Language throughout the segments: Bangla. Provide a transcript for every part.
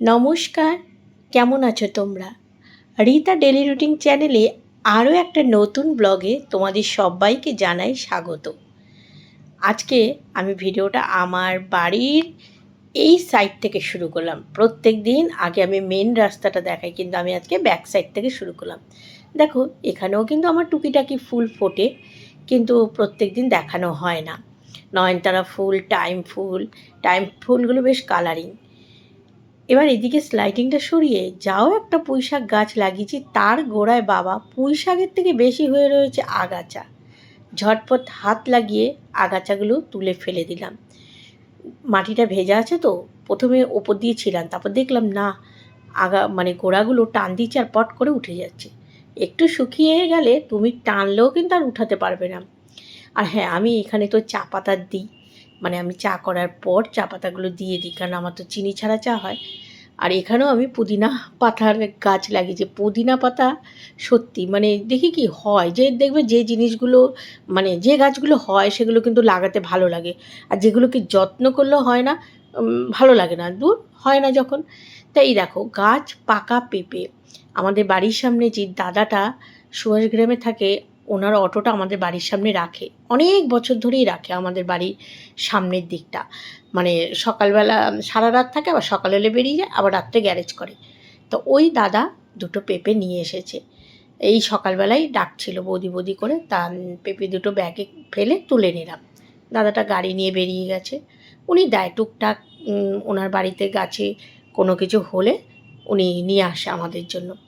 নমস্কার, কেমন আছো তোমরা? রীতা ডেলি রুটিন চ্যানেলে আরও একটা নতুন ব্লগে তোমাদের সবাইকে জানাই স্বাগত। আজকে আমি ভিডিওটা আমার বাড়ির এই সাইড থেকে শুরু করলাম। প্রত্যেক দিন আগে আমি মেন রাস্তাটা দেখাই, কিন্তু আমি আজকে ব্যাক সাইড থেকে শুরু করলাম। দেখো, এখানেও কিন্তু আমার টুকিটাকি ফুল ফোটে, কিন্তু প্রত্যেক দিন দেখানো হয় না। নয়নতারা ফুল টাইম ফুল টাইম ফুলগুলো বেশ কালারিং এবার এদিকে স্লাইডিংটা সরিয়ে যাও একটা পুঁই শাক গাছ লাগিয়েছি, তার গোড়ায় বাবা পুঁই শাকের থেকে বেশি হয়ে রয়েছে আগাছা। ঝটপট হাত লাগিয়ে আগাছাগুলো তুলে ফেলে দিলাম। মাটিটা ভেজা আছে তো, প্রথমে ওপর দিয়ে ছিলাম, তারপর দেখলাম না, আগা মানে গোড়াগুলো টান দিচ্ছে আর পট করে উঠে যাচ্ছে। একটু শুকিয়ে গেলে তুমি টানলেও কিন্তু আর উঠাতে পারবে না। আর হ্যাঁ আমি এখানে তো চা পাতা দিই মানে আমি চা করার পর চা পাতাগুলো দিয়ে দিই, কারণ আমার তো চিনি ছাড়া চা হয়। আর এখানেও আমি পুদিনা পাতার গাছ লাগিয়েছি পুদিনা পাতা সত্যি মানে দেখি কি হয়, যে দেখবে যে জিনিসগুলো মানে যে গাছগুলো হয় সেগুলো কিন্তু লাগাতে ভালো লাগে। আর যেগুলোকে যত্ন করলেও হয় না ভালো লাগে না। দূর, হয় না যখন। তাই দেখো, গাছ পাকা পেঁপে। আমাদের বাড়ির সামনে যে দাদাটা সুভাষ গ্রামে থাকে ওনার অটোটা আমাদের বাড়ির সামনে রাখে। অনেক বছর ধরেই রাখে আমাদের বাড়ির সামনের দিকটা। মানে সকালবেলা সারা রাত থাকে, আবার সকাল বেরিয়ে যায়, আবার রাত্রে গ্যারেজ করে। তো ওই দাদা দুটো পেঁপে নিয়ে এসেছে। এই সকালবেলায় ডাকছিল বৌদি বৌদি করে, তা পেঁপে দুটো ব্যাগে ফেলে তুলে নিলাম। দাদাটা গাড়ি নিয়ে বেরিয়ে গেছে। উনি দেয় টুকটাক ওনার বাড়িতে গাছে কোনো কিছু হলে উনি নিয়ে আসে আমাদের জন্য।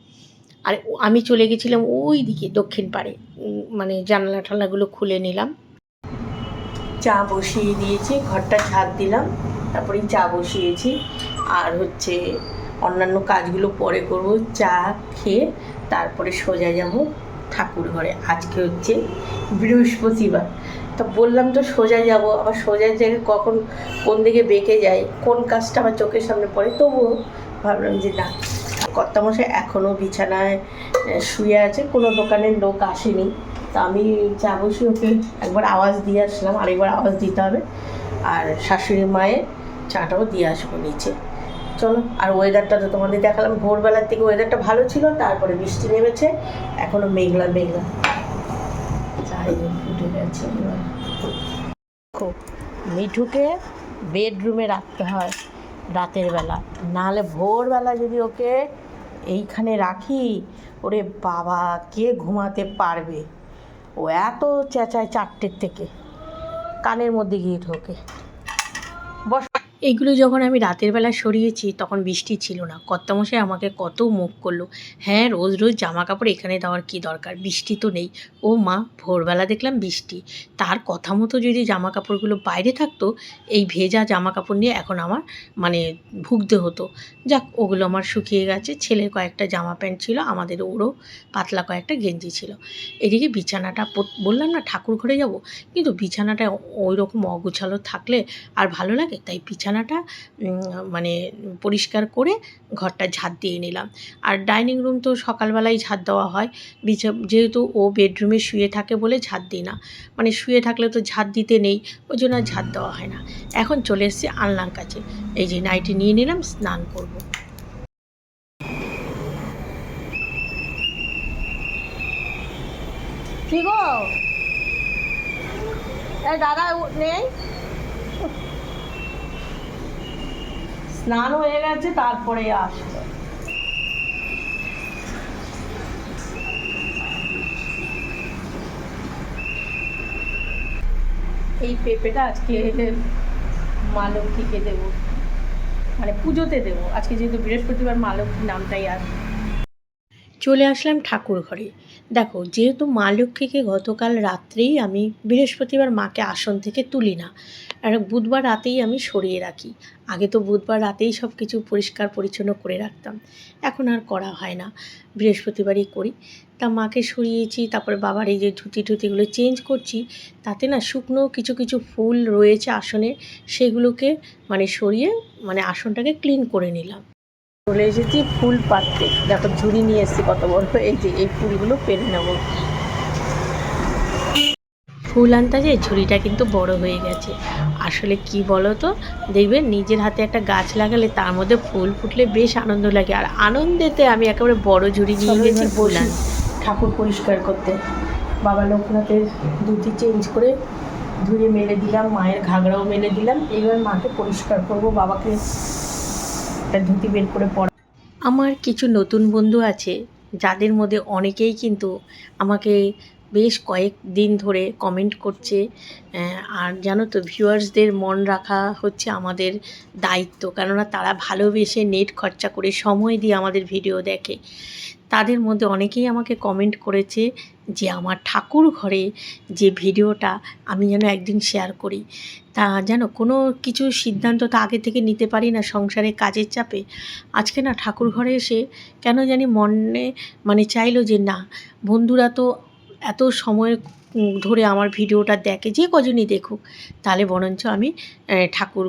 আর আমি চলে গেছিলাম ওই দিকে, দক্ষিণ পাড়ে। মানে জানলা টানলাগুলো খুলে নিলাম। চা বসিয়ে দিয়েছি, ঘরটা ঝাঁট দিলাম, তারপরেই চা বসিয়েছি। আর হচ্ছে অন্যান্য কাজগুলো পরে করব, চা খেয়ে তারপরে সোজা যাব ঠাকুর ঘরে। আজকে হচ্ছে বৃহস্পতিবার। তা বললাম তো সোজা যাব, আবার সোজা জায়গায় কখন কোন দিকে বেঁকে যায়, কোন কাজটা আমার চোখের সামনে পড়ে, তবুও ভাবলাম যে না। কর্তামশাই এখনও বিছানায় শুয়ে আছে। কোনো দোকানের লোক আসেনি। তা আমি চা বসে ওকে একবার আওয়াজ দিয়ে আসলাম। আরেকবার আওয়াজ দিতে হবে। আর শাশুড়ি মায়ের চাটাও দিয়ে আসব নিচে। চলো, আর ওয়েদারটা তো তোমাদের দেখালাম। ভোরবেলার থেকে ওয়েদারটা ভালো ছিল, তারপরে বৃষ্টি নেমেছে। এখনও মেঘলা মেঘলা। গেছে। মিঠুকে বেডরুমে রাখতে হয় রাতের বেলা। নাহলে ভোরবেলা যদি ওকে এইখানে রাখি? ওরে বাবা, কে ঘুমাতে পারবে? ও এত চেঁচায় চারটের থেকে। কানের মধ্যে গিয়ে ঢোকে। বস। এইগুলো যখন আমি রাতের বেলা সরিয়েছি, তখন বৃষ্টি ছিল না। কর্তামশাই আমাকে কত মুখ করল। হ্যাঁ রোজ রোজ জামা কাপড় এখানে দেওয়ার কি দরকার? বৃষ্টি তো নেই। ও মা, ভোরবেলা দেখলাম বৃষ্টি। তার কথা মতো যদি জামা কাপড়গুলো বাইরে থাকতো, এই ভেজা জামা কাপড় নিয়ে এখন আমার মানে ভুগতে হতো। যাক, ওগুলো আমার শুকিয়ে গেছে। ছেলের কয়েকটা জামা প্যান্ট ছিল, আমাদের ওরও পাতলা কয়েকটা গেঞ্জি ছিল। এদিকে বিছানাটা বললাম না ঠাকুর ঘরে যাব? কিন্তু বিছানাটা ওই রকম অগুছালো থাকলে আর ভালো লাগে? তাই বিছানাটা মানে পরিষ্কার করে ঘরটা ঝাঁট দিয়ে নিলাম। আর ডাইনিং রুম তো সকালবেলায় ঝাঁট দেওয়া হয়। যেহেতু ও বেডরুমে শুয়ে থাকে বলে ঝাঁট দিই না। মানে শুয়ে থাকলে তো ঝাঁট দিতে নেই, ওই জন্য ঝাঁট দেওয়া হয় না। এখন চলে এসেছি আনলার কাছে। এই যে নাইটি নিয়ে নিলাম, স্নান করব। দাদা নেই? স্নান হয়ে গেছে, তারপরে আসবে। এই পেঁপেটা আজকে মা লক্ষ্মীকে দেবো। মানে পুজোতে দেবো। আজকে যেহেতু বৃহস্পতিবার মা নামটাই আসবে। চলে আসলাম ঠাকুর ঘরে দেখো, যেহেতু মা লক্ষ্মীকে গতকাল রাত্রেই আমি বৃহস্পতিবার মাকে আসন থেকে তুলি না, আর বুধবার রাতেই আমি সরিয়ে রাখি। আগে তো বুধবার রাতেই সব কিছু পরিষ্কার পরিচ্ছন্ন করে রাখতাম, এখন আর করা হয় না। বৃহস্পতিবারই করি। তা মাকে সরিয়েছি, তারপরে বাবার এই যে ধুতি টুতিগুলো চেঞ্জ করছি, তাতে না শুকনো কিছু কিছু ফুল রয়েছে আসনে, সেগুলোকে মানে সরিয়ে মানে আসনটাকে ক্লিন করে নিলাম। চলে এসেছি ফুল পাততে দেখো ঝুড়ি নিয়ে এসেছি কত বড়। এই যে এই ফুলগুলো পেরে নেব। ফুল আনতে যে ঝুড়িটা কিন্তু বড় হয়ে গেছে। আসলে কি বলো তো দেখবেন নিজের হাতে একটা গাছ লাগালে তার মধ্যে ফুল ফুটলে বেশ আনন্দ লাগে। আর আনন্দেতে আমি একেবারে বড় ঝুড়ি নিয়ে গেছি ফুল। আনতে। ঠাকুর পরিষ্কার করতে। বাবা লোকনাথের ধুতি চেঞ্জ করে ধুয়ে মেলে দিলাম মায়ের ঘাগড়াও মেলে দিলাম। এবার মাকে পরিষ্কার করব বাবাকে একটা ধুতি বের করে পরা আমার কিছু নতুন বন্ধু আছে, যাদের মধ্যে অনেকেই কিন্তু আমাকে বেশ কয়েক দিন ধরে কমেন্ট করছে আর জানো তো ভিউয়ার্সদের মন রাখা হচ্ছে আমাদের দায়িত্ব, কেননা তারা ভালোবেসে নেট খরচা করে সময় দিয়ে আমাদের ভিডিও দেখে। তাদের মধ্যে অনেকেই আমাকে কমেন্ট করেছে যে আমার ঠাকুর ঘরে যে ভিডিওটা আমি যেন একদিন শেয়ার করি। তা যেন কোনো কিছু সিদ্ধান্ত তো আগে থেকে নিতে পারি না সংসারে কাজের চাপে। আজকে না ঠাকুর ঘরে এসে কেন জানি মনে মানে চাইলো যে না বন্ধুরা তো এত সময় উম, ধরে আমার ভিডিওটা দেখে, যে কজনই দেখুক। তাহলে বরঞ্চ আমি ঠাকুর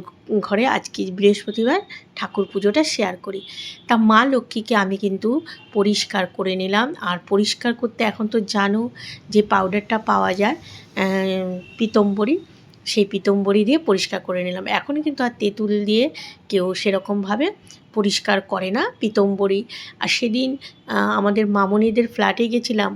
ঘরে আজকে বৃহস্পতিবার ঠাকুর পুজোটা শেয়ার করি। তা মা লক্ষ্মীকে আমি কিন্তু পরিষ্কার করে নিলাম। আর পরিষ্কার করতে এখন তো জানো যে পাউডারটা পাওয়া যায় পিতম্বরী, সেই পিতম্বরী দিয়ে পরিষ্কার করে নিলাম। এখন কিন্তু আর তেঁতুল দিয়ে কেউ সেরকমভাবে পরিষ্কার করে না পিতম্বরী। আর সেদিন আমাদের মামনিদের ফ্ল্যাটে গেছিলাম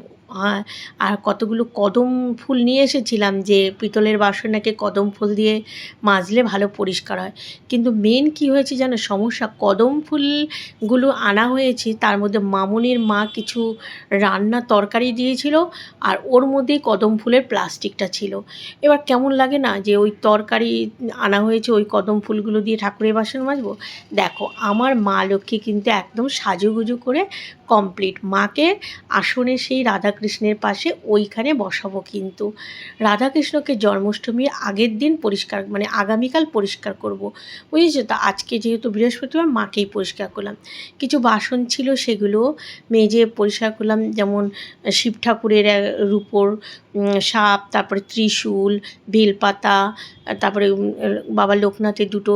আর কতগুলো কদম ফুল নিয়ে এসেছিলাম যে পিতলের বাসন কদম ফুল দিয়ে মাজলে ভালো পরিষ্কার হয়। কিন্তু মেন কি হয়েছে জানো? সমস্যা, কদম ফুলগুলো আনা হয়েছে, তার মধ্যে মামনির মা কিছু রান্না তরকারি দিয়েছিল আর ওর মধ্যেই কদম ফুলের প্লাস্টিকটা ছিল। এবার কেমন লাগে না যে ওই তরকারি আনা হয়েছে, ওই কদম ফুলগুলো দিয়ে ঠাকুরের বাসন মাজবো? দেখো, আমার মা লক্ষ্মী কিন্তু একদম সাজুগুজু করে কমপ্লিট মাকে আসনে সেই রাধাকৃষ্ণের পাশে ওইখানে বসাবো কিন্তু। রাধাকৃষ্ণকে জন্মাষ্টমীর আগের দিন পরিষ্কার মানে আগামীকাল পরিষ্কার করব। বুঝেছ তো? আজকে যেহেতু বৃহস্পতিবার, মাকেই পরিষ্কার করলাম। কিছু বাসন ছিল সেগুলো মেজে পরিষ্কার করলাম। যেমন শিব ঠাকুরের রূপোর সাপ, তারপরে ত্রিশূল, বেলপাতা, তারপরে বাবা লোকনাথের দুটো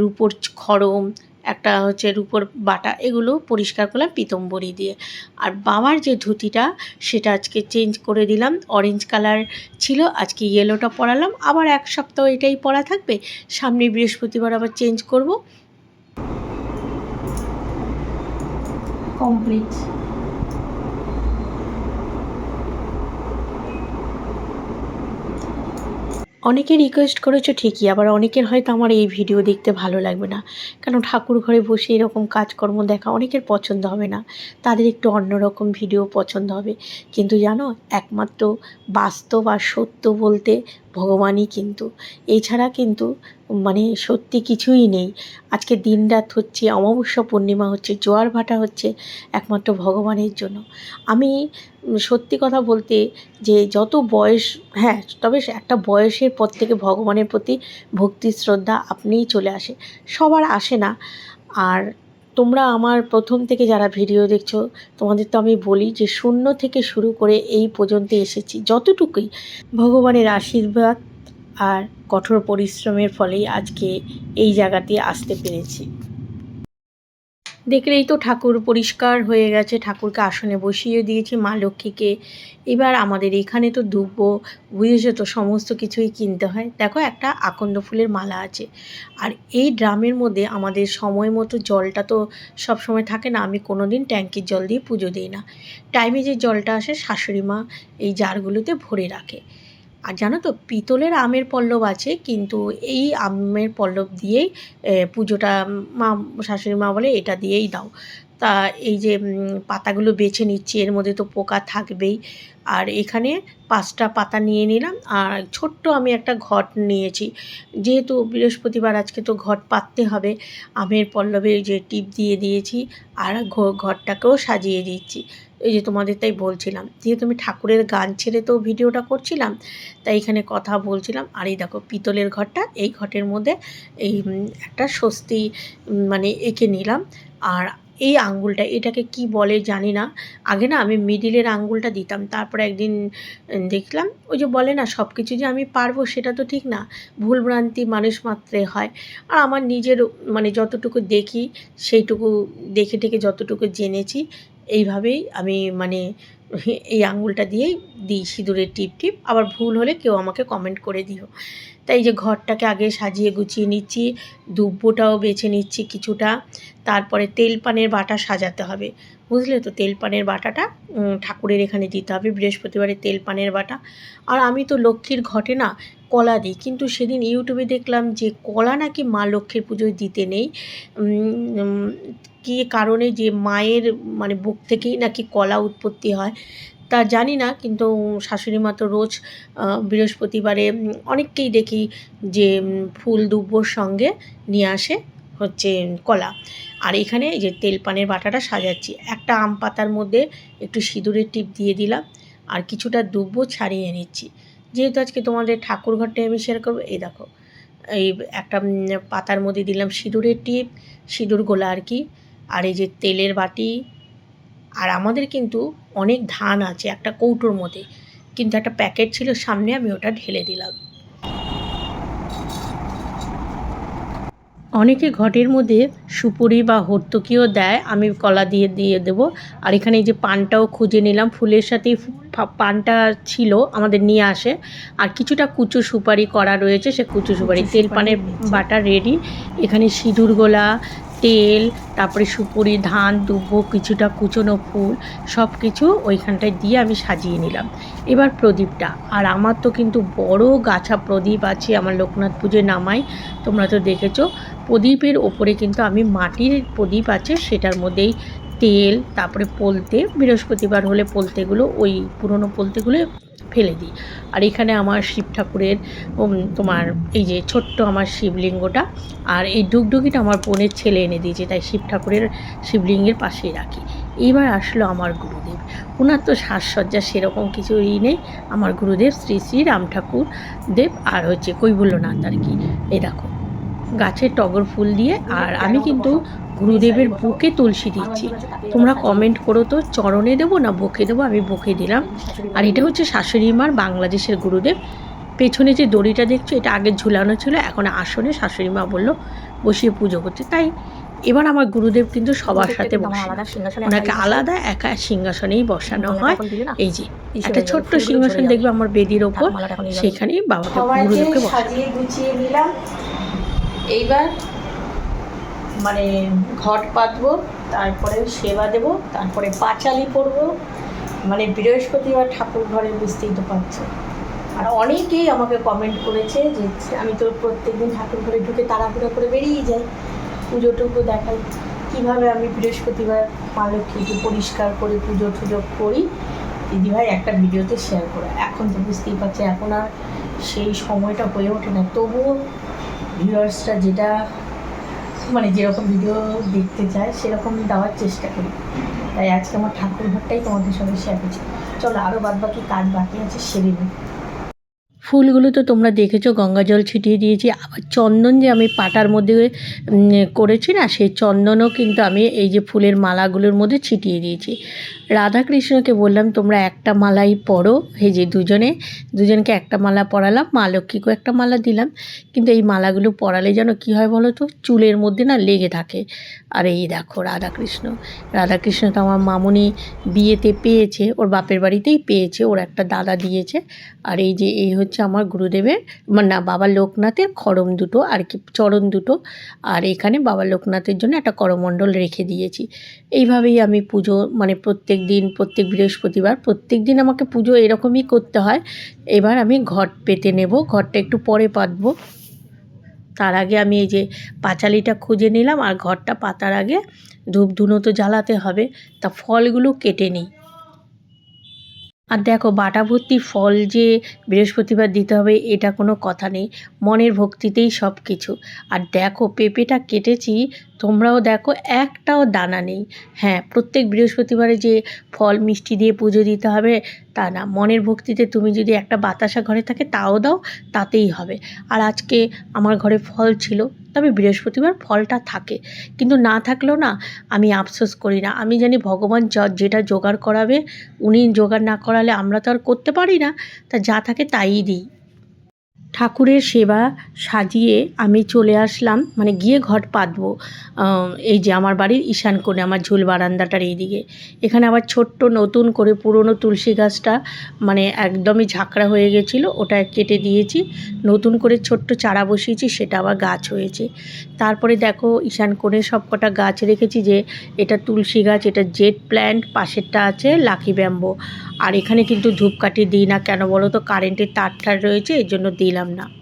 রূপোর খড়ম একটা হচ্ছে রূপোর বাটা, এগুলো পরিষ্কার করলাম পিতম্বরি দিয়ে। আর বাবার যে ধুতিটা, সেটা আজকে চেঞ্জ করে দিলাম অরেঞ্জ কালার ছিল, আজকে ইয়েলোটা পরালাম। আবার এক সপ্তাহ এটাই পরা থাকবে, সামনে বৃহস্পতিবার আবার চেঞ্জ করব। কমপ্লিট অনেকে রিকোয়েস্ট করেছ ঠিকই, আবার অনেকের হয়তো আমার এই ভিডিও দেখতে ভালো লাগবে না। কারণ ঠাকুর ঘরে বসে এরকম কাজকর্ম দেখা অনেকের পছন্দ হবে না। তাদের একটু অন্যরকম ভিডিও পছন্দ হবে। কিন্তু জানো, একমাত্র বাস্তব আর সত্য বলতে ভগবানই কিন্তু। এছাড়া কিন্তু মানে সত্যি কিছুই নেই। আজকে দিনরাত হচ্ছে, অমাবস্যা পূর্ণিমা হচ্ছে, জোয়ার ভাটা হচ্ছে একমাত্র ভগবানের জন্য। আমি সত্যি কথা বলতে যে যত বয়স হ্যাঁ তবে একটা বয়সের পর থেকে ভগবানের প্রতি ভক্তি, শ্রদ্ধা আপনিই চলে আসে। সবার আসে না। আর তোমরা আমার প্রথম থেকে যারা ভিডিও দেখছ, তোমাদের তো আমি বলি যে শূন্য থেকে শুরু করে এই পর্যন্ত এসেছি, যতটুকুই। ভগবানের আশীর্বাদ আর কঠোর পরিশ্রমের ফলেই আজকে এই জায়গাতে আসতে পেরেছি। দেখলেই তো ঠাকুর পরিষ্কার হয়ে গেছে, ঠাকুরকে আসনে বসিয়ে দিয়েছি, মা লক্ষ্মীকে। এবার আমাদের এখানে তো দুব্বো বুঝেছ তো, সমস্ত কিছুই কিনতে হয়। দেখো, একটা আকন্দ ফুলের মালা আছে। আর এই ড্রামের মধ্যে আমাদের সময় মতো জলটা তো সব সময় থাকে না, আমি কোনো দিন ট্যাঙ্কির জল দিয়ে পুজো দিই না। টাইমে যে জলটা আসে, শাশুড়ি মা এই জারগুলোতে ভরে রাখে। আর জানো তো, পিতলের আমের পল্লব আছে, কিন্তু এই আমের পল্লব দিয়েই পুজোটা মা, শাশুড়ি মা বলে এটা দিয়েই দাও। তা এই যে পাতাগুলো বেছে নিচ্ছি, এর মধ্যে তো পোকা থাকবেই। আর এখানে পাঁচটা পাতা নিয়ে নিলাম, আর ছোট্ট আমি একটা ঘট নিয়েছি। যেহেতু বৃহস্পতিবার, আজকে তো ঘট পাততে হবে, আমের পল্লবে যে টিপ দিয়ে দিয়েছি, আর ঘরটাকেও সাজিয়ে দিচ্ছি। এই যে তোমাদের তাই বলছিলাম, যেহেতু আমি ঠাকুরের গান ছেড়ে তো ভিডিওটা করছিলাম, তাই এখানে কথা বলছিলাম। আর এই দেখো পিতলের ঘরটা, এই ঘটের মধ্যে এই একটা স্বস্তি মানে এঁকে নিলাম। আর এই আঙ্গুলটা, এটাকে কি বলে জানি না। আগে না আমি মিডিলের আঙ্গুলটা দিতাম, তারপর একদিন দেখলাম ওই যে বলে না সব কিছু যে আমি পারব সেটা তো ঠিক না ভুলভ্রান্তি মানুষ মাত্রে হয়। আর আমার নিজের মানে যতটুকু দেখি, সেইটুকু দেখে টেকে যতটুকু জেনেছি এইভাবেই আমি মানে এই আঙুলটা দিয়েই দিই সিঁদুরের টিপ টিপ। আবার ভুল হলে কেউ আমাকে কমেন্ট করে দিও। তাই যে ঘরটাকে আগে সাজিয়ে গুছিয়ে নিচ্ছি, দুব্বোটাও বেছে নিচ্ছি কিছুটা। তারপরে তেল পানের বাটা সাজাতে হবে। বুঝলে তো? তেল পানের বাটাটা ঠাকুরের এখানে দিতে হবে। বৃহস্পতিবারে তেল পানের বাটা। আর আমি তো লক্ষ্মীর ঘটে না, কলা দিই। কিন্তু সেদিন ইউটিউবে দেখলাম যে কলা নাকি মা লক্ষ্মীর পুজোয় দিতে নেই। কী কারণে যে মায়ের মানে বুক থেকেই নাকি কলা উৎপত্তি হয়, তা জানি না। কিন্তু শাশুড়ি মা তো রোজ বৃহস্পতিবারে অনেককেই দেখি যে ফুল দুব্বর সঙ্গে নিয়ে আসে। হচ্ছে কলা। আর এখানে এই যে তেল পানের বাটাটা সাজাচ্ছি। একটা আম পাতার মধ্যে একটু সিঁদুরের টিপ দিয়ে দিলাম। আর কিছুটা দুব্বো ছাড়িয়ে নিচ্ছি। যেহেতু আজকে তোমাদের ঠাকুর ঘরটাই আমি শেয়ার করব, এই দেখো, এই একটা পাতার মধ্যে দিলাম সিঁদুরের টিপ, সিঁদুর গোলা আর কি। আর এই যে তেলের বাটি। আর আমাদের কিন্তু অনেক ধান আছে একটা কৌটোর মধ্যে। কিন্তু একটা প্যাকেট ছিল সামনে, আমি ওটা ঢেলে দিলাম। অনেকে ঘটের মধ্যে সুপুরি বা হর্তুকিও দেয় আমি কলা দিয়ে দিয়ে দেব। আর এখানে এই যে পানটাও খুঁজে নিলাম ফুলের সাথে পানটা ছিল আমাদের নিয়ে আসে। আর কিছুটা কুচু সুপারি করা রয়েছে সে কুচু সুপারি তেল পানের। বাটা রেডি এখানে সিঁদুর গোলা তেল, তারপরে সুপুরি, ধান, দুব্বো, কিছুটা কুচনো ফুল সব কিছু ওইখানটায় দিয়ে আমি সাজিয়ে নিলাম। এবার প্রদীপটা, আর আমার তো কিন্তু বড় গাছা প্রদীপ আছে আমার লোকনাথ পুজোয় নামাই, তোমরা তো দেখেছ। প্রদীপের ওপরে কিন্তু আমি মাটির প্রদীপ আছে, সেটার মধ্যেই তেল, তারপরে পলতে, বৃহস্পতিবার হলে পলতেগুলো, ওই পুরনো পোলতেগুলো ফেলে দিই। আর এখানে আমার শিব ঠাকুরের তোমার এই যে ছোট্ট আমার শিবলিঙ্গটা আর এই ডুগডুগিটা আমার বোনের ছেলে এনে দিয়েছে, তাই শিব ঠাকুরের শিবলিঙ্গের পাশেই রাখি। এইবার আসলো আমার গুরুদেব। ওনার তো সাজসজ্জা সেরকম কিছুই নেই। আমার গুরুদেব শ্রী শ্রী রাম ঠাকুর দেব আর হচ্ছে কৈবল্যনাথ আর কি। এই দেখো গাছের টগর ফুল দিয়ে আর আমি কিন্তু গুরুদেবের বুকে তুলসী দিচ্ছি। তোমরা কমেন্ট করো তো চরণে দেবো না বুকে দেবো? আমি বুকে দিলাম। আর এটা হচ্ছে শাশুড়ি মার বাংলাদেশের গুরুদেব। পেছনে যে দড়িটা দেখছ এটা আগে ঝুলানো ছিল এখন আসনে শাশুড়ি মা বলল বসিয়ে পুজো করতে তাই এবার আমার গুরুদেব কিন্তু সবার সাথে বসে ওনাকে আলাদা একা সিংহাসনেই বসানো হয়। এই যে একটা ছোট্ট সিংহাসন দেখবে আমার বেদির ওপর। সেখানেই বাবাকে গুরুদেবকে বসানো। এইবার মানে ঘট পাতবো, তারপরে সেবা দেব, তারপরে পাঁচালি পরব মানে বৃহস্পতিবার ঠাকুর ঘরে বুঝতেই তো পারছ আর অনেকেই আমাকে কমেন্ট করেছে যে আমি তো প্রত্যেকদিন ঠাকুর ঘরে ঢুকে তাড়াহুড়ো করে বেরিয়ে যাই পুজো টুকু দেখাই। কীভাবে আমি বৃহস্পতিবার মা লক্ষ্মীকে পরিষ্কার করে পুজো টুজো করি? দিদিভাই একটা ভিডিওতে শেয়ার করে। এখন তো বুঝতেই পারছে, এখন আর সেই সময়টা হয়ে ওঠে না। তবুও ভিউয়ার্সরা যেটা মানে যেরকম ভিডিও দেখতে চায় সেরকম দেওয়ার চেষ্টা করি। তাই আজকে আমার ঠাকুর ঘরটাই তোমাদের সঙ্গে শেয়ার করছি। চলো আরও বাদ বাকি কাজ বাকি আছে, সেরে নিই। ফুলগুলো তো তোমরা দেখেছ, গঙ্গা জল ছিটিয়ে দিয়েছি। আবার চন্দন যে আমি পাটার মধ্যে করেছি না, সেই চন্দনও কিন্তু আমি এই যে ফুলের মালাগুলোর মধ্যে ছিটিয়ে দিয়েছি। রাধাকৃষ্ণকে বললাম, তোমরা একটা মালাই পরো। এই যে দুজনে, দুজনকে একটা মালা পরালাম, মা লক্ষ্মীকেও একটা মালা দিলাম। কিন্তু এই মালাগুলো পরালে যেন কী হয় বলো তো, চুলের মধ্যে না লেগে থাকে। আর এই দেখো রাধাকৃষ্ণ রাধাকৃষ্ণ তো আমার মামুনি বিয়েতে পেয়েছে, ওর বাপের বাড়িতেই পেয়েছে, ওর একটা দাদা দিয়েছে। আর এই যে, এই হচ্ছে আমার গুরুদেবের মানে না, বাবা লোকনাথের খড়ম দুটো আর কি, চরণ দুটো। আর এখানে বাবা লোকনাথের জন্য একটা করমণ্ডল রেখে দিয়েছি। এইভাবেই আমি পুজো মানে প্রত্যেক দিন, প্রত্যেক বৃহস্পতিবার, প্রত্যেক দিন আমাকে পুজো এরকমই করতে হয়। এবার আমি ঘট পেতে নেব ঘরটা একটু পরে পাতবো। তার আগে আমি এই যে পাঁচালিটা খুঁজে নিলাম আর ঘরটা পাতার আগে ধূপ ধুনো তো জ্বালাতে হবে, তা ফলগুলো কেটে নিই। আর দেখো বাটা ভর্তি ফল যে বৃহস্পতিবার দিতে হবে, এটা কোনো কথা নেই। মনের ভক্তিতেই সব কিছু। আর দেখো পেঁপেটা কেটেছি, তোমরাও দেখো একটাও দানা নেই। হ্যাঁ প্রত্যেক বৃহস্পতিবারে যে ফল মিষ্টি দিয়ে পুজো দিতে হবে, তা না। মনের ভক্তিতে তুমি যদি একটা বাতাসা ঘরে থাকে, তাও দাও, তাতেই হবে। আর আজকে আমার ঘরে ফল ছিল তবে বৃহস্পতিবার ফলটা থাকে। কিন্তু না থাকলেও না, আমি আফসোস করি না। আমি জানি ভগবান যেটা জোগাড় করাবে, উনি জোগাড় না করালে আমরা তো আর করতে পারি না। তা যা থাকে তাই দিই। ঠাকুরের সেবা সাজিয়ে আমি চলে আসলাম। মানে গিয়ে ঘট পাতবো। এই যে আমার বাড়ির ঈশান কোণে, আমার ঝুল বারান্দাটার এইদিকে। এখানে আবার ছোট্ট নতুন করে পুরনো তুলসী গাছটা মানে একদমই ঝাঁকড়া হয়ে গেছিল, ওটা কেটে দিয়েছি। নতুন করে ছোট্ট চারা বসিয়েছি, সেটা আবার গাছ হয়েছে। তারপরে দেখো, ঈশান কোণে সব কটা গাছ রেখেছি যে, এটা তুলসী গাছ, এটা জেট প্ল্যান্ট, পাশেরটা আছে লাকি ব্যাম্বো। আর এখানে কিন্তু ধূপকাঠি দিই না কেন বলো তো? কারেন্টের তার রয়েছে, এর জন্য দিলাম। না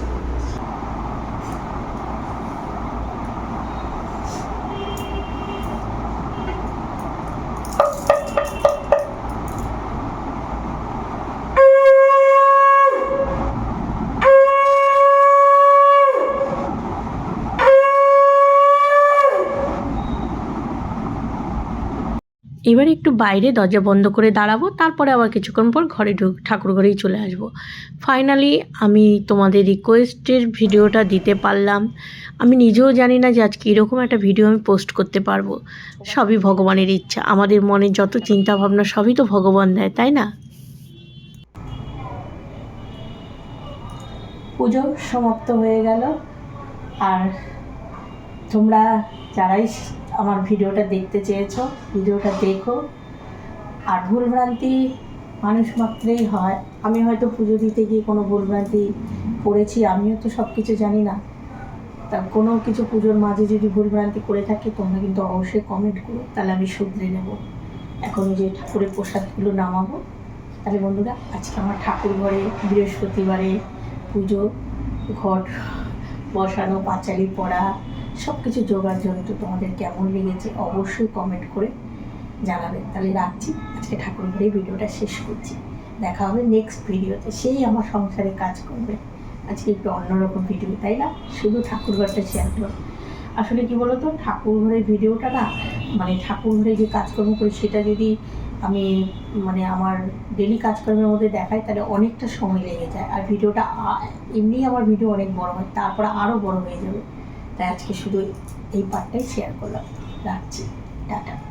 এবার একটু বাইরে দরজা বন্ধ করে দাঁড়াবো, তারপরে আবার কিছুক্ষণ পর ঘরে ঢুক, ঠাকুর ঘরেই চলে আসব। ফাইনালি আমি তোমাদের রিকোয়েস্টের ভিডিওটা দিতে পারলাম। আমি নিজেও জানি না যে আজকে এরকম একটা ভিডিও আমি পোস্ট করতে পারব। সবই ভগবানের ইচ্ছা। আমাদের মনে যত চিন্তা ভাবনা সবই তো ভগবান দেয়, তাই না? পুজো সমাপ্ত হয়ে গেল। আর তোমরা যারাই আমার ভিডিওটা দেখতে চেয়েছো, ভিডিওটা দেখো। আর ভুলভ্রান্তি মানুষ মাত্রেই হয়। আমি হয়তো পুজো দিতে গিয়ে কোনো ভুলভ্রান্তি করেছি, আমিও তো সব কিছু জানি না। তা কোনো কিছু পুজোর মাঝে যদি ভুলভ্রান্তি করে থাকি, তোমরা কিন্তু অবশ্যই কমেন্ট করো, তাহলে আমি শুধরে নেব। এখন যে ঠাকুরের প্রসাদগুলো নামাবো। তাহলে বন্ধুরা, আজকে আমার ঠাকুর ঘরে বৃহস্পতিবারে পুজো, ঘট বসানো, পাঁচালি পড়া সব কিছু জোগাড় যন্ত্র তোমাদের কেমন লেগেছে অবশ্যই কমেন্ট করে জানাবেন। তাহলে রাখছি। আজকে ঠাকুর ঘরে ভিডিওটা শেষ করছি। দেখা হবে নেক্সট ভিডিওতে। সেই আমার সংসারে কাজ করবে। আজকে একটু অন্যরকম ভিডিও তাই না? শুধু ঠাকুর ঘরটা শেয়ার করো। আসলে কি বলতো? ঠাকুর ঘরের ভিডিওটা না মানে ঠাকুর ঘরে যে কাজকর্ম করি, সেটা যদি আমি মানে আমার ডেলি কাজকর্মের মধ্যে দেখাই, তাহলে অনেকটা সময় লেগে যায়। আর ভিডিওটা এমনিই আমার ভিডিও অনেক বড় হয়। তারপরে আরও বড় হয়ে যাবে। তাই আজকে শুধু এই পার্টটাই শেয়ার করলাম। রাখছি। টাটা।